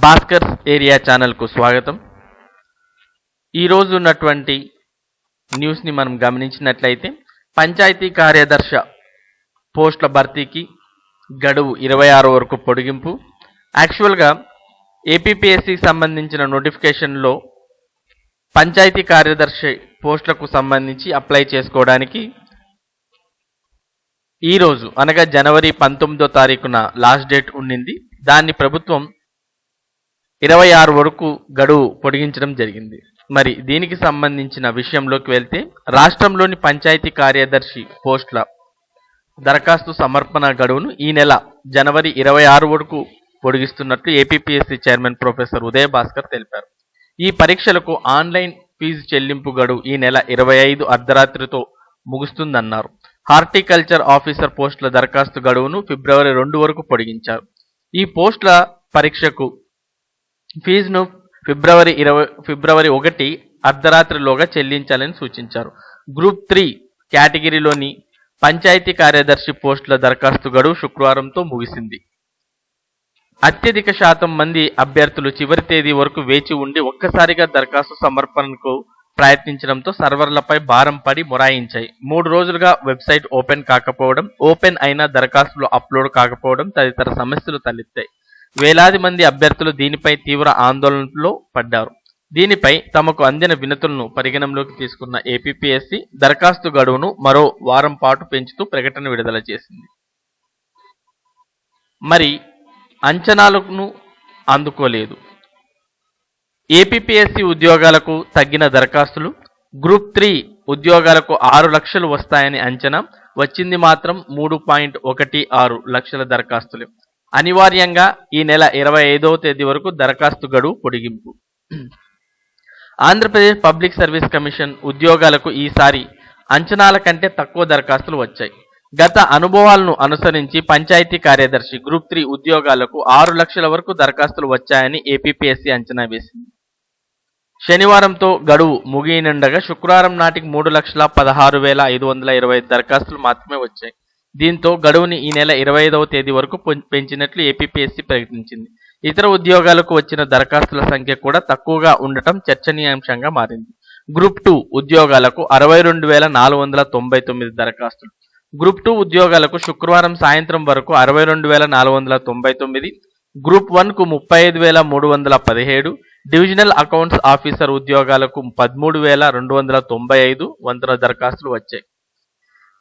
Bhaskar area ఛానల్కు స్వాగతం. ఈరోజు ఉన్నటువంటి న్యూస్ని మనం గమనించినట్లయితే పంచాయతీ కార్యదర్శి పోస్టుల భర్తీకి గడువు ఇరవై ఆరు వరకు పొడిగింపు. యాక్చువల్గా ఏపీపీఎస్సికి సంబంధించిన నోటిఫికేషన్లో పంచాయతీ కార్యదర్శి పోస్టులకు సంబంధించి అప్లై చేసుకోవడానికి ఈరోజు అనగా జనవరి పంతొమ్మిదో తారీఖున లాస్ట్ డేట్ ఉండింది. దాన్ని ప్రభుత్వం ఇరవై ఆరు వరకు గడువు పొడిగించడం జరిగింది. మరి దీనికి సంబంధించిన విషయంలోకి వెళ్తే రాష్ట్రంలోని పంచాయతీ కార్యదర్శి పోస్టుల దరఖాస్తు సమర్పణ గడువును ఈ నెల జనవరి ఇరవై ఆరు వరకు పొడిగిస్తున్నట్లు APPSC chairman professor Udaya Bhaskar తెలిపారు. ఈ పరీక్షలకు ఆన్లైన్ ఫీజు చెల్లింపు గడువు ఈ నెల ఇరవై ఐదు అర్ధరాత్రితో ముగుస్తుందన్నారు. హార్టికల్చర్ ఆఫీసర్ పోస్టుల దరఖాస్తు గడువును ఫిబ్రవరి రెండు వరకు పొడిగించారు. ఈ పోస్టుల పరీక్షకు ఫీజును ఫిబ్రవరి ఇరవై ఫిబ్రవరి ఒకటి అర్ధరాత్రిలోగా చెల్లించాలని సూచించారు. గ్రూప్ త్రీ కేటగిరీలోని పంచాయతీ కార్యదర్శి పోస్టుల దరఖాస్తు గడువు శుక్రవారంతో ముగిసింది. అత్యధిక శాతం మంది అభ్యర్థులు చివరి తేదీ వరకు వేచి ఉండి ఒక్కసారిగా దరఖాస్తు సమర్పణకు ప్రయత్నించడంతో సర్వర్లపై భారం పడి మొరాయించాయి. మూడు రోజులుగా వెబ్సైట్ ఓపెన్ కాకపోవడం ఓపెన్ అయిన దరఖాస్తులు అప్లోడ్ కాకపోవడం తదితర సమస్యలు తలెత్తాయి. వేలాది మంది అభ్యర్థులు దీనిపై తీవ్ర ఆందోళనలో పడ్డారు. దీనిపై తమకు అందిన వినతులను పరిగణనలోకి తీసుకున్న ఏపీపీఎస్సి దరఖాస్తు గడువును మరో వారం పాటు పెంచుతూ ప్రకటన విడుదల చేసింది. మరి అంచనాలను అందుకోలేదు. ఏపీపీఎస్సీ ఉద్యోగాలకు తగ్గిన దరఖాస్తులు గ్రూప్ త్రీ ఉద్యోగాలకు ఆరు లక్షలు వస్తాయని అంచనా వచ్చింది మాత్రం మూడు పాయింట్ ఒకటి ఆరు లక్షల దరఖాస్తులు. అనివార్యంగా ఈ నెల ఇరవై ఐదవ తేదీ వరకు దరఖాస్తు గడువు పొడిగింపు. ఆంధ్రప్రదేశ్ పబ్లిక్ సర్వీస్ కమిషన్ ఉద్యోగాలకు ఈసారి అంచనాల కంటే తక్కువ దరఖాస్తులు వచ్చాయి. గత అనుభవాలను అనుసరించి పంచాయతీ కార్యదర్శి గ్రూప్ త్రీ ఉద్యోగాలకు ఆరు లక్షల వరకు దరఖాస్తులు వచ్చాయని ఏపీపీఎస్సీ అంచనా వేసింది. శనివారంతో గడువు ముగియనుండగా శుక్రవారం నాటికి మూడు లక్షల పదహారు వేల ఐదు వందల ఇరవై దరఖాస్తులు మాత్రమే వచ్చాయి. దీంతో గడువుని ఈ నెల ఇరవై ఐదవ తేదీ వరకు పెం- పెంచినట్లు ఏపీపీఎస్సీ ప్రకటించింది. ఇతర ఉద్యోగాలకు వచ్చిన దరఖాస్తుల సంఖ్య కూడా తక్కువగా ఉండటం చర్చనీయాంశంగా మారింది. గ్రూప్ టూ ఉద్యోగాలకు అరవై రెండు వేల నాలుగు వందల తొంభై తొమ్మిది దరఖాస్తులు. గ్రూప్ టూ ఉద్యోగాలకు శుక్రవారం సాయంత్రం వరకు అరవై రెండు వేల నాలుగు వందల తొంభై తొమ్మిది గ్రూప్ వన్కు ముప్పై ఐదు వేల మూడు వందల పదిహేడు డివిజనల్ అకౌంట్స్ ఆఫీసర్ ఉద్యోగాలకు పదమూడు వేల రెండు వందల తొంభై ఐదు వందల దరఖాస్తులు వచ్చాయి.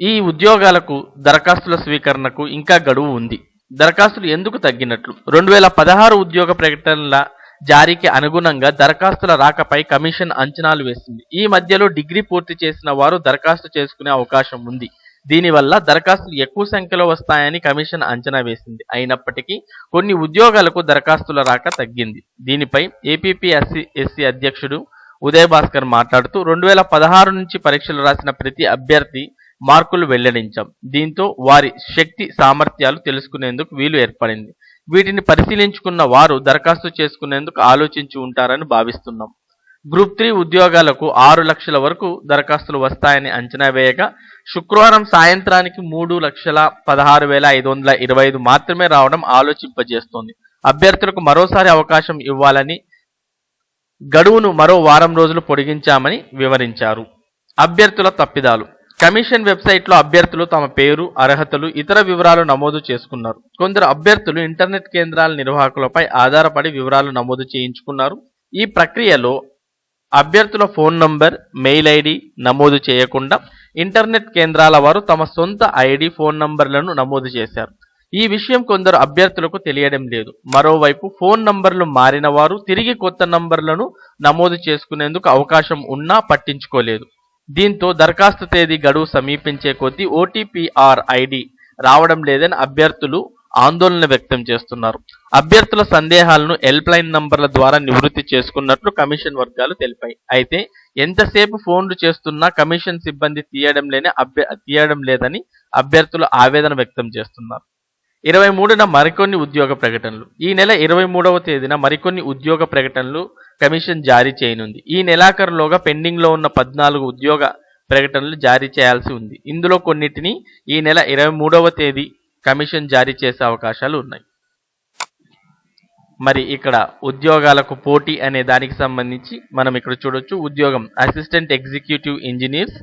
ఈ ఉద్యోగాలకు దరఖాస్తుల స్వీకరణకు ఇంకా గడువు ఉంది. దరఖాస్తులు ఎందుకు తగ్గినట్లు? రెండు వేల పదహారు ఉద్యోగ ప్రకటనల జారీకి అనుగుణంగా దరఖాస్తుల రాకపై కమిషన్ అంచనాలు వేసింది. ఈ మధ్యలో డిగ్రీ పూర్తి చేసిన వారు దరఖాస్తు చేసుకునే అవకాశం ఉంది. దీనివల్ల దరఖాస్తులు ఎక్కువ సంఖ్యలో వస్తాయని కమిషన్ అంచనా వేసింది. అయినప్పటికీ కొన్ని ఉద్యోగాలకు దరఖాస్తుల రాక తగ్గింది. దీనిపై ఏపీపీఎస్సీ ఎస్సీ అధ్యక్షుడు ఉదయ్ భాస్కర్ మాట్లాడుతూ రెండు వేల పదహారు నుంచి పరీక్షలు రాసిన ప్రతి అభ్యర్థి మార్కులు వెల్లడించాం. దీంతో వారి శక్తి సామర్థ్యాలు తెలుసుకునేందుకు వీలు ఏర్పడింది. వీటిని పరిశీలించుకున్న వారు దరఖాస్తు చేసుకునేందుకు ఆలోచించి ఉంటారని భావిస్తున్నాం. గ్రూప్ త్రీ ఉద్యోగాలకు ఆరు లక్షల వరకు దరఖాస్తులు వస్తాయని అంచనా వేయగా శుక్రవారం సాయంత్రానికి మూడు లక్షల పదహారు వేల ఐదు వందల ఇరవై ఐదు మాత్రమే రావడం ఆలోచింపజేస్తోంది. అభ్యర్థులకు మరోసారి అవకాశం ఇవ్వాలని గడువును మరో వారం రోజులు పొడిగించామని వివరించారు. అభ్యర్థుల తప్పిదాలు. కమిషన్ వెబ్సైట్లో అభ్యర్థులు తమ పేరు అర్హతలు ఇతర వివరాలు నమోదు చేసుకున్నారు. కొందరు అభ్యర్థులు ఇంటర్నెట్ కేంద్రాల నిర్వాహకులపై ఆధారపడి వివరాలు నమోదు చేయించుకున్నారు. ఈ ప్రక్రియలో అభ్యర్థుల ఫోన్ నంబర్ మెయిల్ ఐడి నమోదు చేయకుండా ఇంటర్నెట్ కేంద్రాల వారు తమ సొంత ఐడి ఫోన్ నంబర్లను నమోదు చేశారు. ఈ విషయం కొందరు అభ్యర్థులకు తెలియడం లేదు. మరోవైపు ఫోన్ నంబర్లు మారిన వారు తిరిగి కొత్త నంబర్లను నమోదు చేసుకునేందుకు అవకాశం ఉన్నా పట్టించుకోలేదు. దీంతో దరఖాస్తు తేదీ గడువు సమీపించే కొద్దీ ఓటీపీఆర్ ఐడి రావడం లేదని అభ్యర్థులు ఆందోళన వ్యక్తం చేస్తున్నారు. అభ్యర్థుల సందేహాలను హెల్ప్ లైన్ నంబర్ల ద్వారా నివృత్తి చేసుకున్నట్లు కమిషన్ వర్గాలు తెలిపాయి. అయితే ఎంతసేపు ఫోన్లు చేస్తున్నా కమిషన్ సిబ్బంది తీయడం లేని అభ్య తీయడం లేదని అభ్యర్థులు ఆవేదన వ్యక్తం చేస్తున్నారు. ఇరవై మూడున మరికొన్ని ఉద్యోగ ప్రకటనలు. ఈ నెల ఇరవై మూడవ తేదీన మరికొన్ని ఉద్యోగ ప్రకటనలు కమిషన్ జారీ చేయనుంది. ఈ నెలాఖరులోగా పెండింగ్లో ఉన్న పద్నాలుగు ఉద్యోగ ప్రకటనలు జారీ చేయాల్సి ఉంది. ఇందులో కొన్నిటిని ఈ నెల ఇరవై మూడవ తేదీ కమిషన్ జారీ చేసే అవకాశాలు ఉన్నాయి. మరి ఇక్కడ ఉద్యోగాలకు పోటీ అనే దానికి సంబంధించి మనం ఇక్కడ చూడొచ్చు. ఉద్యోగం అసిస్టెంట్ ఎగ్జిక్యూటివ్ ఇంజనీర్స్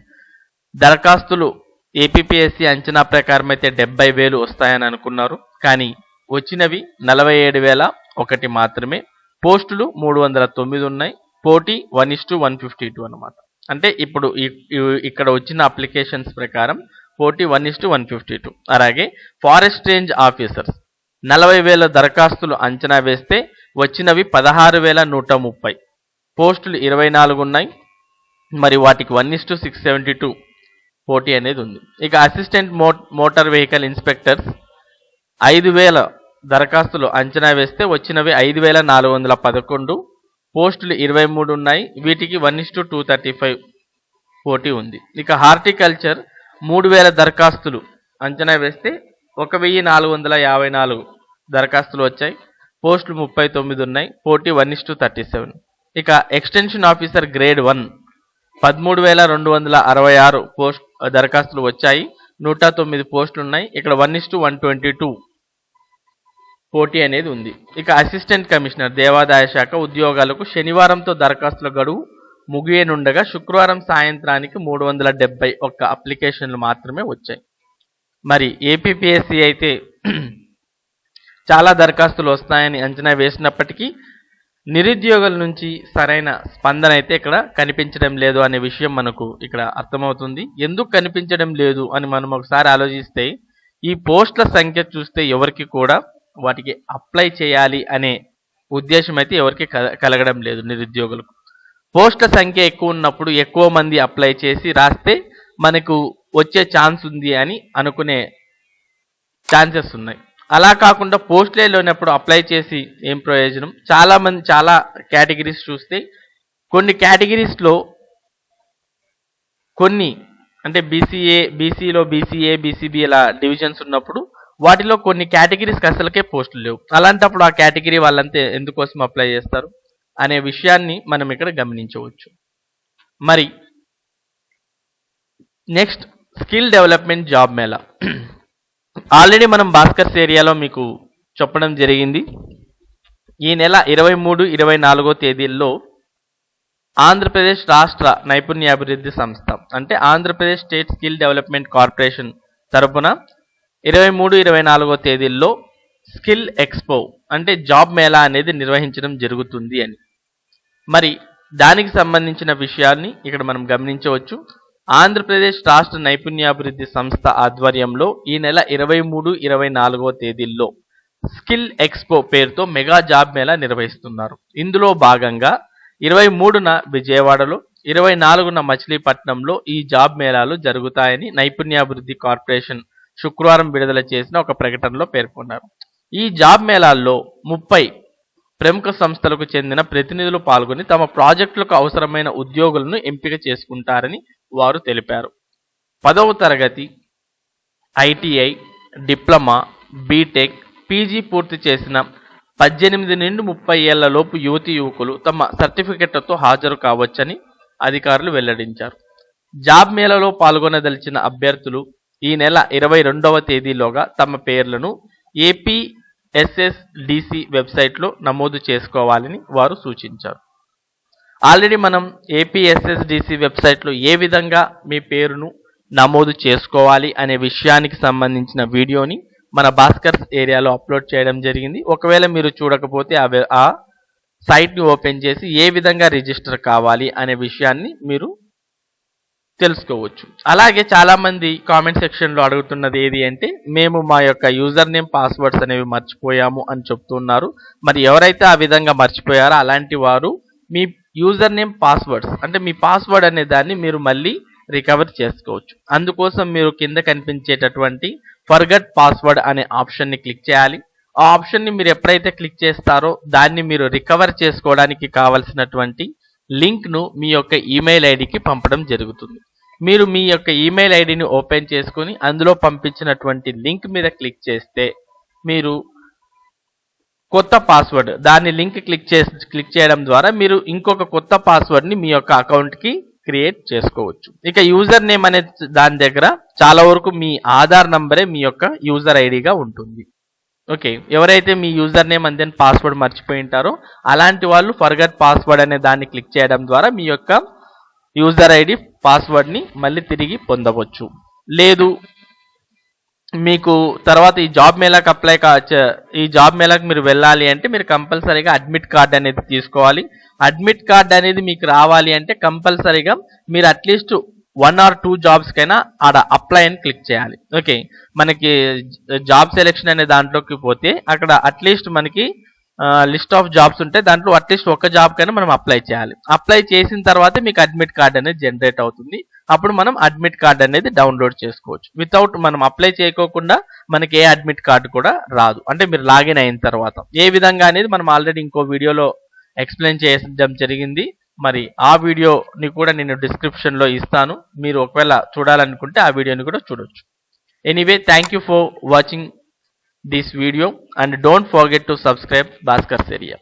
దరఖాస్తులు ఏపీపీఎస్సీ అంచనా ప్రకారం అయితే డెబ్బై వేలు వస్తాయని అనుకున్నారు. కానీ వచ్చినవి నలభై ఏడు వేల ఒకటి మాత్రమే. పోస్టులు మూడు వందల తొమ్మిది ఉన్నాయి. పోటీ one is to one fifty two అనమాట అంటే ఇప్పుడు ఇక్కడ వచ్చిన అప్లికేషన్స్ ప్రకారం పోటీ one is to one fifty two. అలాగే ఫారెస్ట్ రేంజ్ ఆఫీసర్స్ నలభై వేల దరఖాస్తులు అంచనా వేస్తే వచ్చినవి పదహారు వేల నూట ముప్పై. పోస్టులు ఇరవై నాలుగు ఉన్నాయి. మరి వాటికి one is to six seventy two పోటీ అనేది ఉంది. ఇక అసిస్టెంట్ మో మోటార్ వెహికల్ ఇన్స్పెక్టర్స్ ఐదు వేల దరఖాస్తులు అంచనా వేస్తే వచ్చినవి ఐదు వేల నాలుగు వందల పదకొండు పోస్టులు ఇరవై మూడు ఉన్నాయి వీటికి one is to two thirty five పోటీ ఉంది. ఇక హార్టికల్చర్ మూడు వేల దరఖాస్తులు అంచనా వేస్తే ఒక వెయ్యి నాలుగు వందల యాభై నాలుగు దరఖాస్తులు వచ్చాయి పోస్టులు ముప్పై తొమ్మిది ఉన్నాయి పోటీ one is to thirty seven ఇక ఎక్స్టెన్షన్ ఆఫీసర్ గ్రేడ్ వన్ పదమూడు వేల రెండు వందల అరవై ఆరు పోస్ట్ దరఖాస్తులు వచ్చాయి. నూట తొమ్మిది పోస్టులు ఉన్నాయి ఇక్కడ one is to one twenty two పోటీ అనేది ఉంది. ఇక అసిస్టెంట్ కమిషనర్ దేవాదాయ శాఖ ఉద్యోగాలకు శనివారంతో దరఖాస్తుల గడువు ముగియనుండగా శుక్రవారం సాయంత్రానికి మూడు వందల డెబ్బై ఒక్క అప్లికేషన్లు మాత్రమే వచ్చాయి. మరి ఏపీపీఎస్సీ అయితే చాలా దరఖాస్తులు వస్తాయని అంచనా వేసినప్పటికీ నిరుద్యోగుల నుంచి సరైన స్పందన అయితే ఇక్కడ కనిపించడం లేదు అనే విషయం మనకు ఇక్కడ అర్థమవుతుంది. ఎందుకు కనిపించడం లేదు అని మనం ఒకసారి ఆలోచిస్తే ఈ పోస్టుల సంఖ్య చూస్తే ఎవరికి కూడా వాటికి అప్లై చేయాలి అనే ఉద్దేశం అయితే ఎవరికి కల- కలగడం లేదు నిరుద్యోగులకు. పోస్టుల సంఖ్య ఎక్కువ ఉన్నప్పుడు ఎక్కువ మంది అప్లై చేసి రాస్తే మనకు వచ్చే ఛాన్స్ ఉంది అని అనుకునే ఛాన్సెస్ ఉన్నాయి. అలా కాకుండా పోస్టులే లేనప్పుడు అప్లై చేసి ఏం ప్రయోజనం? చాలామంది చాలా కేటగిరీస్ చూస్తే కొన్ని కేటగిరీస్లో కొన్ని అంటే బీసీఏ బీసీలో బీసీఏ బీసీబీ ఇలా డివిజన్స్ ఉన్నప్పుడు వాటిలో కొన్ని కేటగిరీస్కి అసలుకే పోస్టులు లేవు. అలాంటప్పుడు ఆ కేటగిరీ వాళ్ళంతా ఎందుకోసం అప్లై చేస్తారు అనే విషయాన్ని మనం ఇక్కడ గమనించవచ్చు. మరి next skill development job mela. Already మనం భాస్కర్స్ ఏరియాలో మీకు చెప్పడం జరిగింది. ఈ నెల ఇరవై మూడు ఇరవై నాలుగో తేదీల్లో ఆంధ్రప్రదేశ్ రాష్ట్ర నైపుణ్యాభివృద్ధి సంస్థ అంటే Andhra Pradesh state skill development corporation తరపున ఇరవై మూడు ఇరవై నాలుగో తేదీల్లో స్కిల్ ఎక్స్పో అంటే జాబ్ మేళా అనేది నిర్వహించడం జరుగుతుంది అని. మరి దానికి సంబంధించిన విషయాన్ని ఇక్కడ మనం గమనించవచ్చు. ఆంధ్రప్రదేశ్ రాష్ట్ర నైపుణ్యాభివృద్ధి సంస్థ ఆధ్వర్యంలో ఈ నెల ఇరవై మూడు ఇరవై నాలుగవ తేదీల్లో స్కిల్ ఎక్స్పో పేరుతో మెగా జాబ్ మేళా నిర్వహిస్తున్నారు. ఇందులో భాగంగా ఇరవై మూడున విజయవాడలో ఇరవై నాలుగున మచిలీపట్నంలో ఈ జాబ్ మేళాలు జరుగుతాయని నైపుణ్యాభివృద్ధి కార్పొరేషన్ శుక్రవారం విడుదల చేసిన ఒక ప్రకటనలో పేర్కొన్నారు. ఈ జాబ్ మేళాల్లో ముప్పై ప్రముఖ సంస్థలకు చెందిన ప్రతినిధులు పాల్గొని తమ ప్రాజెక్టులకు అవసరమైన ఉద్యోగులను ఎంపిక చేసుకుంటారని వారు తెలిపారు. పదవ తరగతి ఐటీఐ డిప్లొమా బీటెక్ పీజీ పూర్తి చేసిన పద్దెనిమిది నుండి ముప్పై ఏళ్ళలోపు యువతి యువకులు తమ సర్టిఫికెట్లతో హాజరు కావచ్చని అధికారులు వెల్లడించారు. జాబ్ మేళలో పాల్గొనదలిచిన అభ్యర్థులు ఈ నెల ఇరవై రెండవ తేదీలోగా తమ పేర్లను ఏపీఎస్ఎస్డిసి వెబ్సైట్లో నమోదు చేసుకోవాలని వారు సూచించారు. ఆల్రెడీ మనం ఏపీఎస్ఎస్డిసి వెబ్సైట్లో ఏ విధంగా మీ పేరును నమోదు చేసుకోవాలి అనే విషయానికి సంబంధించిన వీడియోని మన భాస్కర్స్ ఏరియాలో అప్లోడ్ చేయడం జరిగింది. ఒకవేళ మీరు చూడకపోతే ఆ ఆ సైట్ని ఓపెన్ చేసి ఏ విధంగా రిజిస్టర్ కావాలి అనే విషయాన్ని మీరు తెలుసుకోవచ్చు. అలాగే చాలామంది కామెంట్ సెక్షన్లో అడుగుతున్నది ఏది అంటే మేము మా యొక్క యూజర్ నేమ్ పాస్వర్డ్స్ అనేవి మర్చిపోయాము అని చెప్తున్నారు. మరి ఎవరైతే ఆ విధంగా మర్చిపోయారో అలాంటి వారు మీ యూజర్ నేమ్ పాస్వర్డ్స్ అంటే మీ పాస్వర్డ్ అనే దాన్ని మీరు మళ్ళీ రికవర్ చేసుకోవచ్చు. అందుకోసం మీరు కింద కనిపించేటటువంటి ఫర్గట్ పాస్వర్డ్ అనే ఆప్షన్ని క్లిక్ చేయాలి. ఆ ఆప్షన్ని మీరు ఎప్పుడైతే క్లిక్ చేస్తారో దాన్ని మీరు రికవర్ చేసుకోవడానికి కావలసినటువంటి లింక్ను మీ యొక్క ఈమెయిల్ ఐడికి పంపడం జరుగుతుంది. మీరు మీ యొక్క ఈమెయిల్ ఐడిని ఓపెన్ చేసుకుని అందులో పంపించినటువంటి లింక్ మీద క్లిక్ చేస్తే మీరు కొత్త పాస్వర్డ్ దాన్ని లింక్ క్లిక్ చేసి క్లిక్ చేయడం ద్వారా మీరు ఇంకొక కొత్త పాస్వర్డ్ని మీ యొక్క అకౌంట్కి క్రియేట్ చేసుకోవచ్చు. ఇక యూజర్ నేమ్ అనే దాని దగ్గర చాలా వరకు మీ ఆధార్ నంబరే మీ యొక్క యూజర్ ఐడిగా ఉంటుంది. ఓకే ఎవరైతే మీ user name and then password మర్చిపోయి ఉంటారో అలాంటి వాళ్ళు ఫర్గట్ పాస్వర్డ్ అనే దాన్ని క్లిక్ చేయడం ద్వారా మీ యొక్క యూజర్ ఐడి పాస్వర్డ్ని మళ్ళీ తిరిగి పొందవచ్చు. లేదు మీకు తర్వాత ఈ జాబ్ మేళాకి అప్లై కా ఈ జాబ్ మేళాకి మీరు వెళ్ళాలి అంటే మీరు కంపల్సరీగా అడ్మిట్ కార్డ్ అనేది తీసుకోవాలి. అడ్మిట్ కార్డ్ అనేది మీకు రావాలి అంటే కంపల్సరీగా మీరు at least one or two jobs కైనా ఆడ అప్లై అని క్లిక్ చేయాలి. ఓకే మనకి జాబ్ సెలెక్షన్ అనే దాంట్లోకి పోతే అక్కడ అట్లీస్ట్ మనకి లిస్ట్ ఆఫ్ జాబ్స్ ఉంటే దాంట్లో అట్లీస్ట్ ఒక జాబ్ కైనా మనం అప్లై చేయాలి. అప్లై చేసిన తర్వాత మీకు అడ్మిట్ కార్డ్ అనేది జనరేట్ అవుతుంది. అప్పుడు మనం అడ్మిట్ కార్డ్ అనేది డౌన్లోడ్ చేసుకోవచ్చు. వితౌట్ మనం అప్లై చేయకోకుండా మనకి ఏ అడ్మిట్ కార్డు కూడా రాదు. అంటే మీరు లాగిన్ అయిన తర్వాత. ఏ విధంగా అనేది మనం ఆల్రెడీ ఇంకో వీడియోలో ఎక్స్ప్లెయిన్ చేయడం జరిగింది. మరి ఆ వీడియోని కూడా నేను డిస్క్రిప్షన్లో ఇస్తాను. మీరు ఒకవేళ చూడాలనుకుంటే ఆ వీడియోని కూడా చూడొచ్చు. Anyway thank you for watching this video and don't forget to subscribe Bhaskar సెరియా